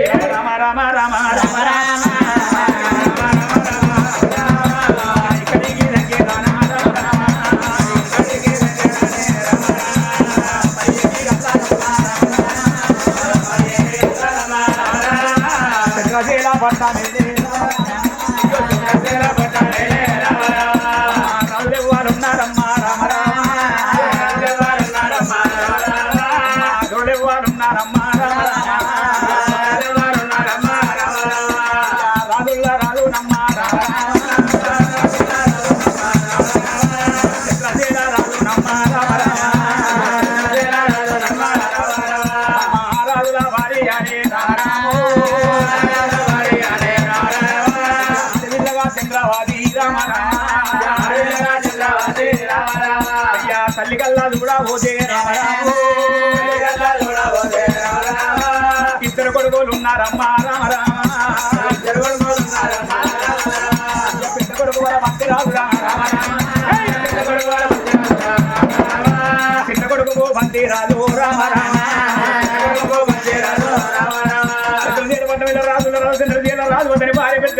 రామ రామ రామ రామ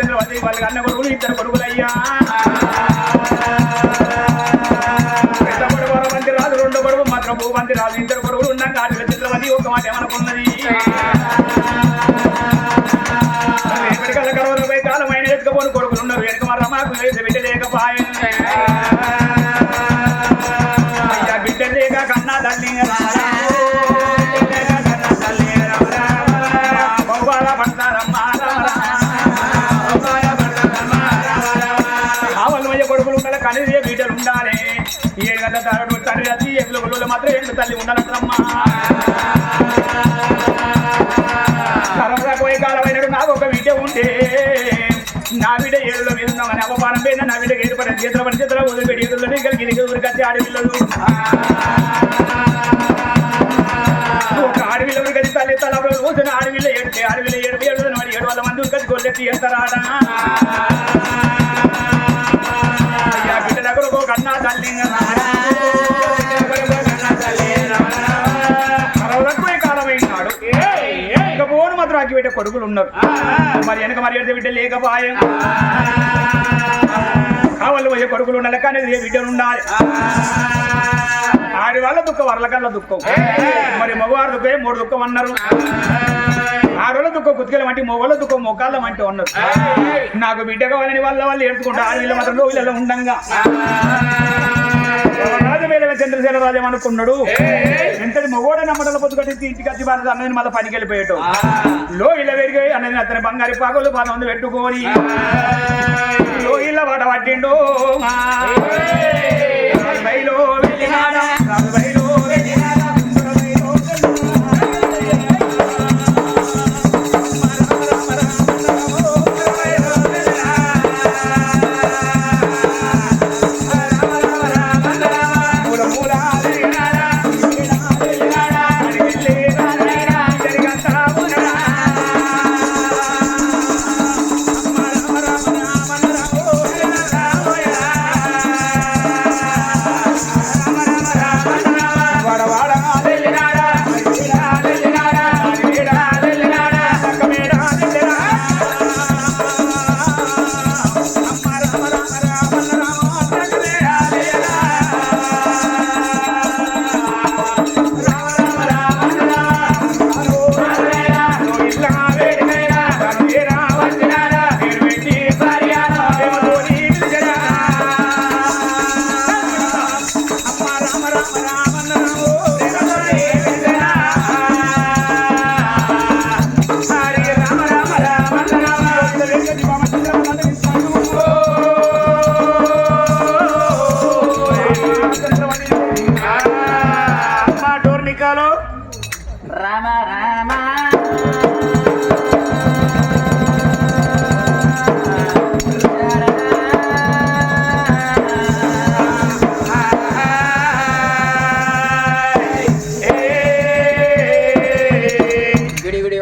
చంద్రవతి వాళ్ళకి అన్న కొడుకులు ఇద్దరు కొడుకులయ్యా. మాత్రం ఏంటి తల్లి? ఉండాలంటారమ్మా. కరోనా పోయే కాలమైనడు? నాకు ఒక విద్య ఉంటే నా బిడ్డ ఏడులో మీద ఉన్నామని అవమానం పోయినా నా బిడ్డకి ఏర్పడిన చేతుల పని చేతుల వదిలిపెట్టి ఎదురులో కలిగి దిగి ఊరికొచ్చి ఆడపిల్లలు. ఒక ఆడపిల్ల ఊరికొచ్చి తల్లి తల రోజున ఆడపిల్ల ఏడితే ఆడపిల్ల ఏడు ఏడు మరి ఏడు వందల మంది ఊరికొచ్చి గొల్లెత్తి చేస్తారాడ అయ్యా బిడ్డ దగ్గర ఒక కన్నా తల్లి. కదా అగ్గి పెట్టే కొడుకులు ఉన్నారు. మరి వెనక మరి ఎడితే బిడ్డ లేకపాయం. కావాలి పోయే కొడుకులు ఉండాలి కానీ ఏ బిడ్డలు ఉండాలి. ఆడి వాళ్ళ దుఃఖం వరల కల్లా దుఃఖం. మరి మగవారి దుఃఖం మూడు దుఃఖం అన్నారు. ఆడోళ్ళ దుఃఖం కుతికల వంటి మొగోళ్ళ దుఃఖం మొగాళ్ళ వంటి అన్నారు. నాకు బిడ్డ కావాలని వాళ్ళ వాళ్ళు ఏడుచుకుంటా ఆడవిళ్ళ మాత్రం రోజులలో ఉండంగా. రాజు మీద చంద్రశేఖర రాజు ఏమనుకున్నాడు ఎంతటి మొగోడ నమ్మడల పొద్దు కట్టి ఇంటికి వచ్చి భారత అన్నది మళ్ళీ పనికి వెళ్ళిపోయాడు లో ఇలా పెరిగి అన్నది అతని బంగారు పాకలు పాల మంది పెట్టుకొని. లో ఇళ్ళ వాట పట్టిండు. రాజుబైలో వెళ్ళినాడా?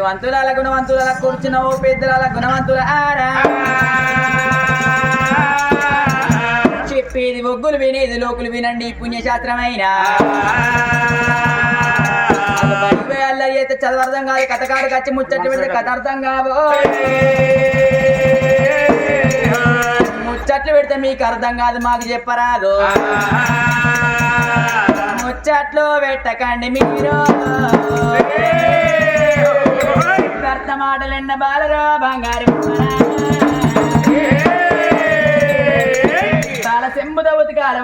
వంతులాల గుణవంతుల కూర్చున్న ఓ పెద్దల గుణవంతుల ఆరా. చెప్పేది ఒగ్గులు వినేది లోకులు వినండి పుణ్యశాస్త్రమైన. అల్లరి అయితే చదవర్థం కాదు కథకాడు వచ్చి ముచ్చట్లు పెడితే కథ అర్థం కావు ముచ్చట్లు పెడితే మీకు అర్థం కాదు మాకు చెప్పరాదు. ముచ్చట్లు పెట్టకండి మీరు. వ్యర్థ మాటలెన్న బాలరా బంగారు బాల సెంబుద ఉతికాలు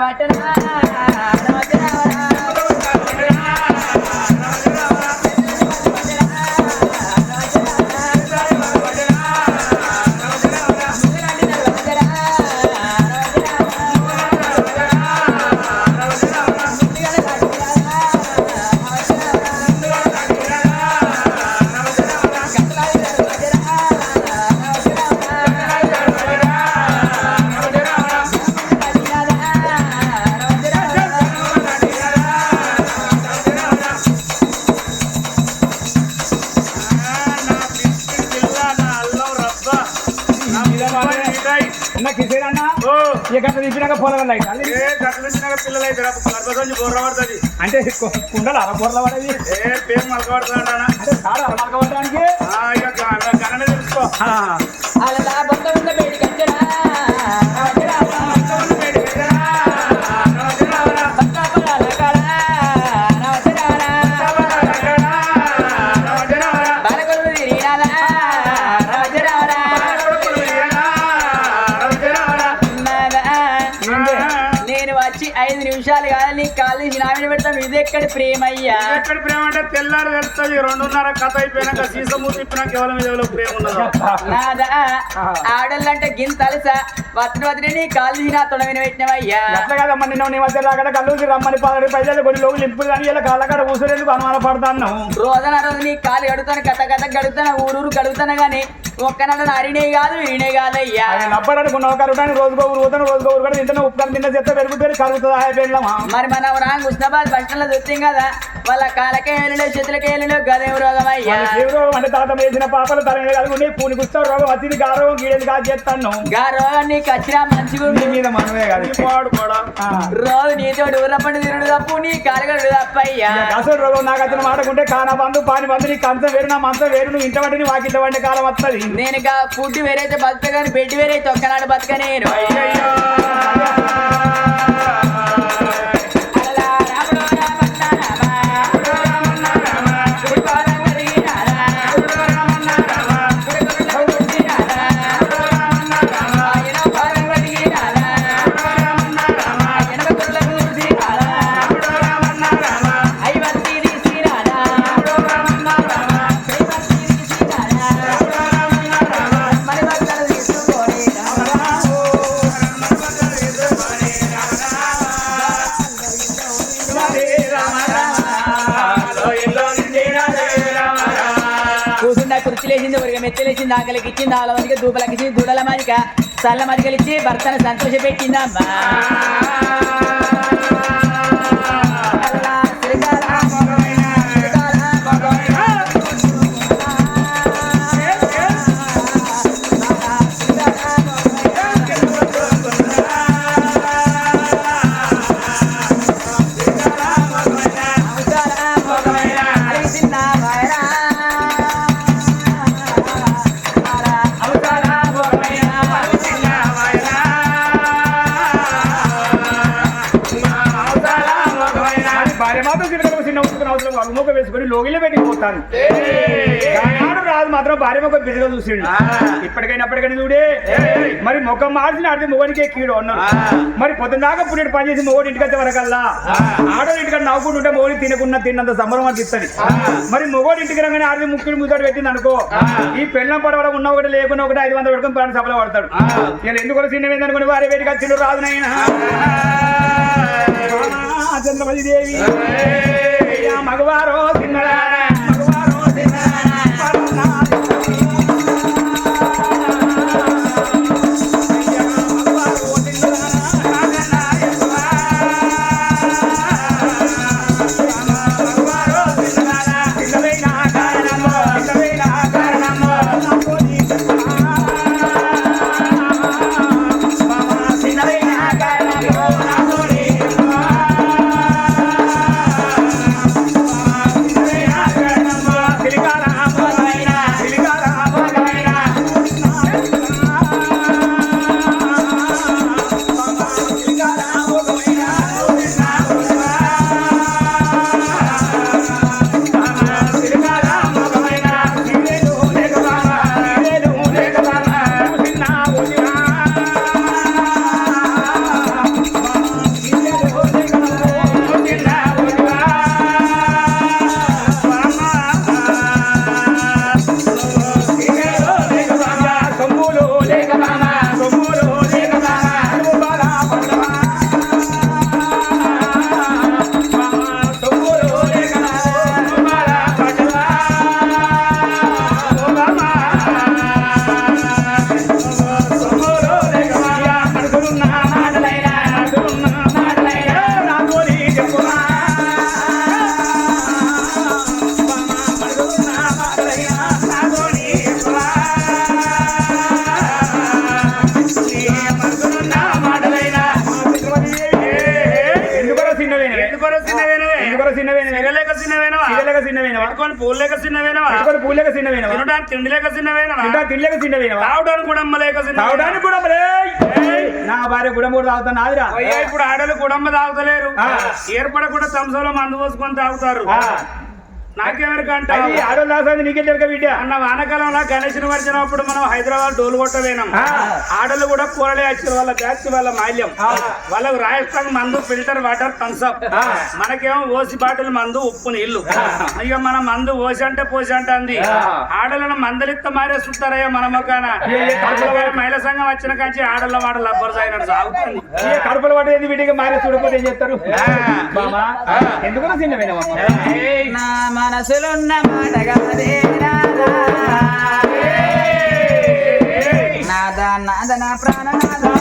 అన్న కిసేన్ అన్న. ఇక తిప్పినాక పొలం పడుతుంది. అంటే కుండలు అర పొరల పడేది. ఏ పేరు మలకబడుతుంటానా అంటే చాలా అరమలక పడడానికి ఇక గణన తెలుసుకో. ఎక్కడి ప్రేమయ్యా? ఎక్కడ ప్రేమ అంటే తెల్లారి తెలుస్తుంది రెండున్నర కథ అయిపోయినాక సీసము తిప్పినాక ఎవరి మీద ఎవరో ప్రేమ ఉన్నదో. నాదా ఆడోళ్ళంటే గింత అలసా వత్తి వదిలి నీ కాలేజీ నా తొడవిన పెట్టినవయ్యా అట్లా కదమ్మా నిన్న నీ మధ్య రాకడ కల్లూరికి రమ్మని పదహారు పైసలు కొన్ని లోపు నింపులు కానీ ఇలా కాళ్ళకాడ కూర్చోలేందుకు అనుమాన పడతాను రోజన రోజు నీ కాలు గడుగుతాను కథ కథ గడుగుతాను ఊరూరు గడుగుతాను గాని ఒక్కనాడు నారినే కాదు ఈయనే కాదయ్యా. ఆయన నప్పడానికి ఒక రూపాయలు రోజుకో ఊరు పోతాను రోజుకో ఊరు కూడా తింటాను ఉప్పు తిన్న చెత్త పెరుగుతుంది కలుగుతుంది అయిపోయినామా మరి మన రాంగ్ ఉస్నాబాద్ బస్ చూస్తాం కదా వాళ్ళ కాలకే వెళ్ళిలో చేతులకే వెళ్ళిలో గదేం రోగమయ్యా రోగం అంటే తాత వేసిన పాపలు తల కలుగుని పూని కుస్తా రోగం వచ్చింది గారోగం గీడేది కాదు చేస్తాను గా రోగం నీకు వచ్చినా మంచిగా నీ మీద మనమే కాదు. వాడు కూడా. రోజు నీతోటి ఊర్ల పండు తిరుడు తప్పు నీ కాలుగడు తప్పయ్యా. అసలు రోగం నాకు వచ్చిన మాటకుంటే కానా బంధు పాని బంధు నీ కంచం వేరు నా మంచం వేరు నువ్వు ఇంట వంటి వాకింట వంటి కాలం వస్తుంది నేను ఇక ఫుడ్ వేరైతే బతుక కానీ బెడ్ వేరైతే ఒక్కనాడు బతుక నేను. ఇచ్చింది ఒక మెత్తలేసింది ఆకలికి ఇచ్చింది ఆల మందికి దూపలకి ఇచ్చింది దూడల మాదిక చల్ల మరికలు ఇచ్చి భర్తను సంతోష మాత్రం తిరగడం చిన్న ఉతుకుని అవసరం అలుమొక వేసుకొని లోగిలే పెట్టి పోతాను ఆనాడు రాదు మాత్రం భార్య మొక్క బిడ్డగా చూసిండు. ఇప్పటికైనా అప్పటికైనా చూడే. మరి ముఖం మార్చిన ఆడితే మొగడికే కీడు అన్నాడు. మరి పొద్దున దాకా పుట్టి పని చేసి మొగడు ఇంటికి వరకల్లా ఆడోళ్ళు ఇంటికి నవ్వుకుంటూ ఉంటే మొగడి తినకుండా తిన్నంత సంబరం అని ఇస్తుంది మరి మొగోడు ఇంటికి రాగానే ఆడితే ముక్కుడు ముద్దడు పెట్టింది అనుకో ఈ పెళ్ళం పడవడం ఉన్న ఒకటి లేకున్నా ఒకటి ఐదు వందలు పెట్టుకుని ప్రాణ సభలో పడతాడు. నేను ఎందుకు చిన్న అనుకుని వారి వేడికి వచ్చిండు రాదునైనా చంద్రమతి దేవి మగవారో తిన్నడారా తిండి లేక తాగడానికి గుడమ్మ లేక? తాగడానికి కూడా నా భార్య కూడా మూడు తాగుతా నాదిరా అయ్యా ఇప్పుడు ఆడలు గుడమ్మ తాగుతలేరు. ఏర్పడకుండా మందు పోసుకొని తాగుతారు. నాకెవరికంట నీకే బిడ్డ. అన్న వానకాలంలో నిమజ్జనప్పుడు మనం హైదరాబాద్ డోలు. ఆడలు కూడా కూరలే వచ్చిన వాళ్ళ బ్యాచ్ వాళ్ళ మాల్యం. వాళ్ళకు రాజస్థాన్ మందు ఫిల్టర్ వాటర్ థమ్స్అప్. మనకేమో ఓసి బాటిల్ మందు ఉప్పు నీళ్ళు. ఇక మన మందు ఓసి అంటే పోసి అంటే అంది. ఆడలను మందలిత్త మారేస్తుంటారయ్యా మన మొక్కన ఏ, ఏ, కడుపులో వాడు- మహిళా సంఘం వచ్చిన కాంచి ఆడల మాట లబ్బర్ సాగినట్టు సాగుతుంది. కడుపులు పట్టేది బిడ్డగా మారి చూడకపోతే ఏం. మామా ఎందుకు. నా మనసులున్న మాట నాదా నాద నా ప్రాణ నాదా.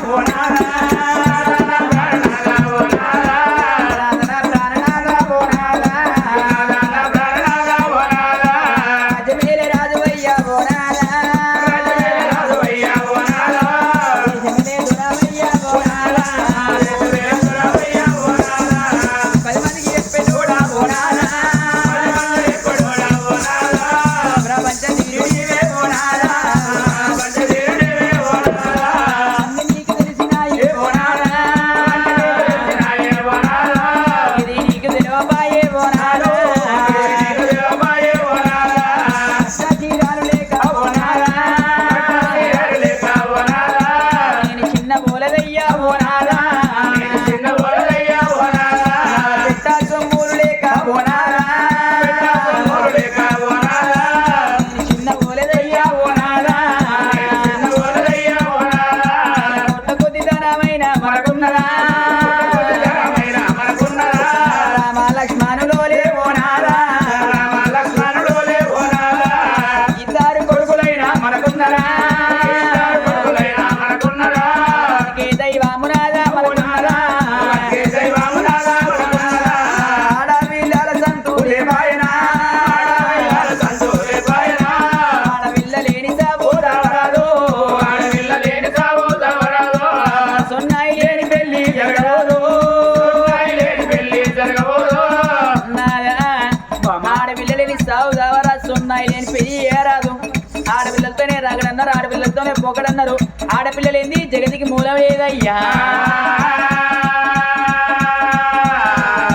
మూలం లేదయ్యా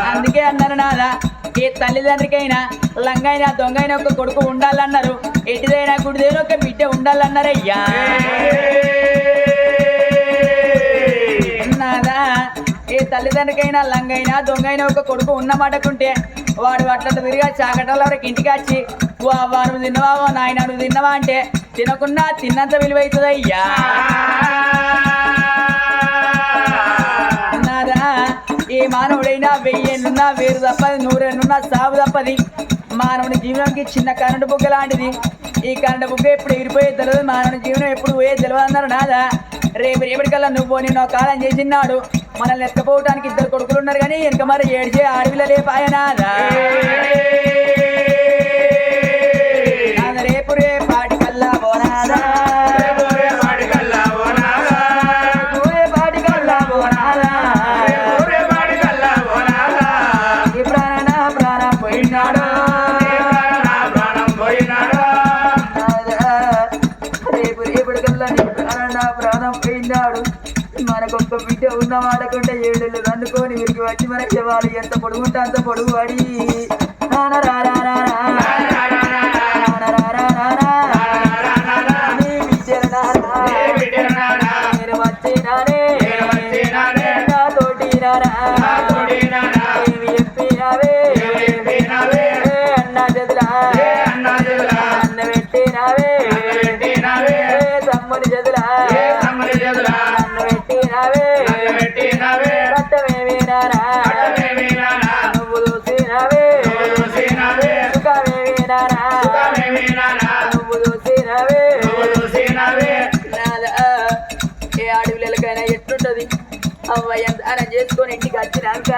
అందుకే అన్నారు నాదా ఏ తల్లిదండ్రికైనా లంగైనా దొంగైనా ఒక కొడుకు ఉండాలన్నారు. ఎటుదైనా గుడిదైనా ఒక బిడ్డ ఉండాలన్నారయ్యా. నాదా ఏ తల్లిదండ్రికైనా లంగైనా దొంగైనా ఒక కొడుకు ఉన్న మాటకుంటే వాడు అట్లా తిరిగా చాకటల వరకు ఇంటికి వచ్చి వా నువ్వు తిన్నవా నాయన నువ్వు తిన్నవా? అంటే తినకున్నా తిన్నంత విలువైతుందయ్యా. ఏ మానవుడైనా వెయ్యేళ్ళున్నా వేరు తప్పది నూరేళ్ళున్నా సాగు తప్పది. మానవుని జీవనానికి చిన్న కరెంటు బుగ్గ లాంటిది. ఈ కరెంటు బుగ్గ ఎప్పుడు ఎగిరిపోయే తెలియదు మానవుని జీవనం ఎప్పుడు పోయే తెలియదు అన్నారు నాదా. రేపు రేపటికల్లా నువ్వు నేను కాలం చేసినాడు మనల్ని ఎత్తుకపోవటానికి ఇద్దరు కొడుకులు ఉన్నారు కానీ వెనక మరి ఏడిచే ఆడవిల్ల లేపాయనాదా నాదా. రేపు రేపాటికల్లా పోనాదా బిడ్డ ఉన్న వాడకుండా ఏడేళ్ళు అందుకొని వీరికి వచ్చి మన శవాలు ఎంత పొడుగుంటే అంత పొడుగు పడి నాన ఇంటికి వచ్చినాక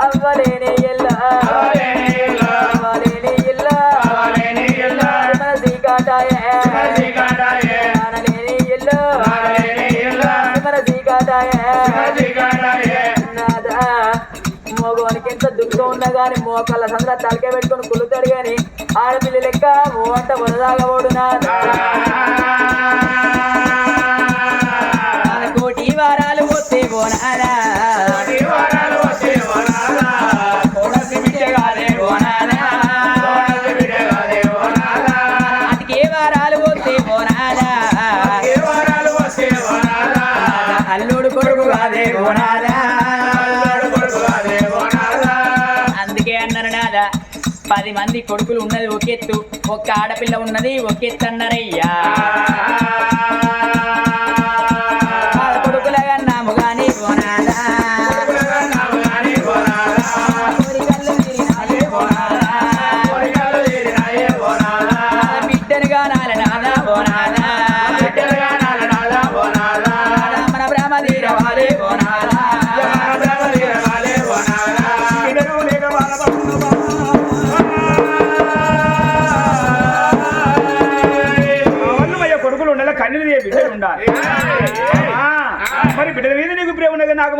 అవ్వలేని ఎల్లా అవ్వలేని ఎల్లా సీకాటాయే నానలేని ఎల్లా మన సీకాటాయే నాదా మగవానికి ఎంత దుఃఖం ఉన్నా గాని మోకాళ్ళ సంద్ర తలకే పెట్టుకొని కులుతాడు గాని ఆడపిల్ల లెక్క ఓ అంట వరదాగబోడు కొడుకులు ఉన్నది ఒకెత్తు. ఒక్క ఆడపిల్ల ఉన్నది ఒకెత్తు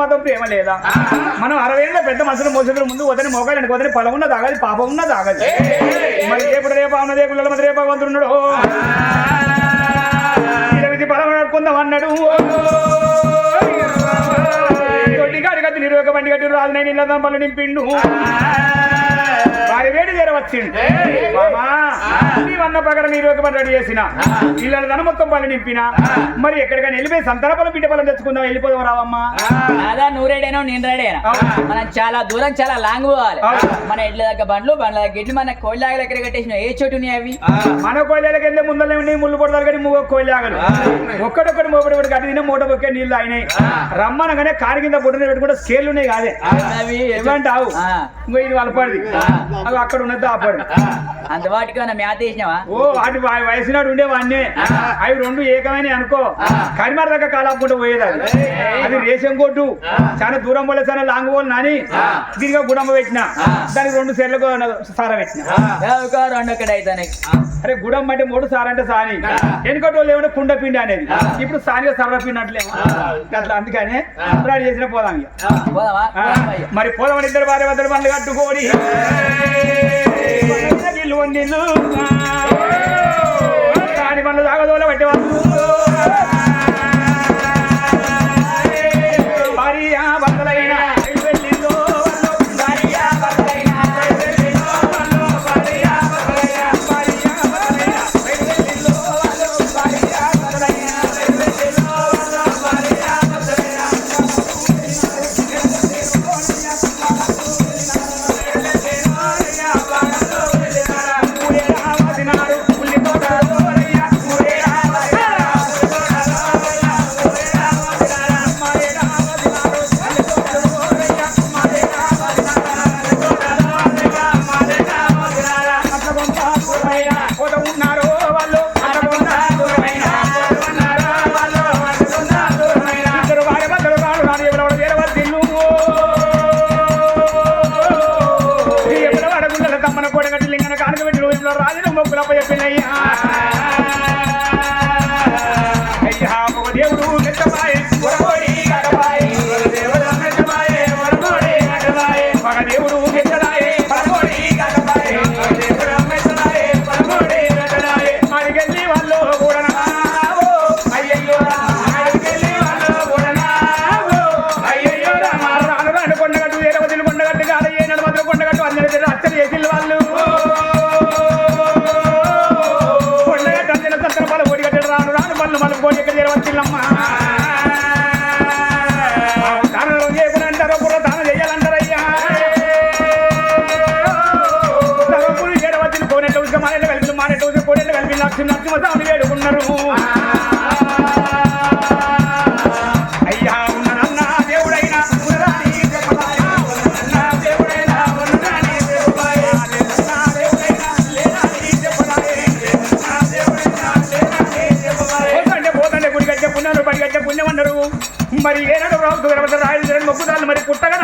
మాత్రం ప్రేమ లేదా? మనం అరవై ఏళ్ళ పెద్ద మనుషులు మోసకులు ముందు వదని మోకాలి వదని పొలం ఉన్న తాగాలి పాపం ఉన్న తాగాలి మరి రేపు రేపా ఉన్నదే పిల్లల మధ్య రేపా వంతున్నాడు పొలం నడుకుందాం అన్నాడు. గాడి గట్టి నిరువక బండి గట్టి రాదు నేను ఇళ్ళ దంపలు నింపిండు. వారి వేడి చేర వచ్చిండు. మామా, నీవన్న ప్రకారం ఈ రోజు రెడీ చేసిన. ఇళ్ళ ధన మొత్తం పని నింపిన. మరి ఎక్కడికైనా వెళ్ళిపోయి సంతాన పొలం బిడ్డ పొలం తెచ్చుకుందాం వెళ్ళిపోదాం రావమ్మా. అదా నువ్వు రెడీనా నేను రెడీనా మనం చాలా దూరం చాలా లాంగ్ పోవాలి. మన ఇళ్ళ దగ్గర బండ్లు బండ్ల దగ్గర ఇడ్లు మన కోళ్ళ దగ్గర కట్టేసిన ఏ చోటు ఉన్నాయి అవి? మన కోయిలకి వెళ్ళే ముందర ఉండి ముళ్ళు పొడతారు కానీ మూగ కోయిలాగలు ఒక్కడొక్కడు మోపడి గట్టి తినే మూట బొక్కే నీళ్ళు అయినాయి రమ్మనగానే కారు కింద పొడిన పెట్టుకుంటే స్కేల్ ఉన్నాయి కాదే. ఆ. ఇంకో ఇది వాళ్ళపడిది అవి అక్కడ ఉన్నది ఆపడి అంత వాటికి ఏమన్నా మేత వేసినావా? ఓ వాటి వయ- వయసునాడు ఉండేవాడిని అవి రెండు ఏకమైన అనుకో. కరిమార దగ్గర కాలాపుకుంటూ పోయేది అది. అది రేషన్ కొట్టు చాలా దూరం పోలే చాలా లాంగ్ పోలు నాని. దీనిగా గుడమ్మ పెట్టిన. దానికి రెండు సెర్లకు సారా పెట్టిన. రెండు ఒకటి అయితే అరే గుడమ్మ అంటే మూడు సారా అంటే సాని వెనుకటి వాళ్ళు ఏమంటే కుండ పిండి అనేది ఇప్పుడు సానిగా సర్ర పిండి అట్లేమో అట్లా అందుకనే రెడీ చేసిన పోదాం ఇక మరి పోదామని ఇద్దరు భార్య భద్ర బండ్లు కట్టుకోడి నీళ్ళు తాగదోల పట్టేవాళ్ళు కూడగట్టి కానుక పెట్టి రోజుల్లో రాజుల మొక్కులపై పిల్లయ్యా. పుణ్యం అన్నారు మరి ఏనాడు రావు రాయలు మొక్కుదాలు మరి పుట్టగా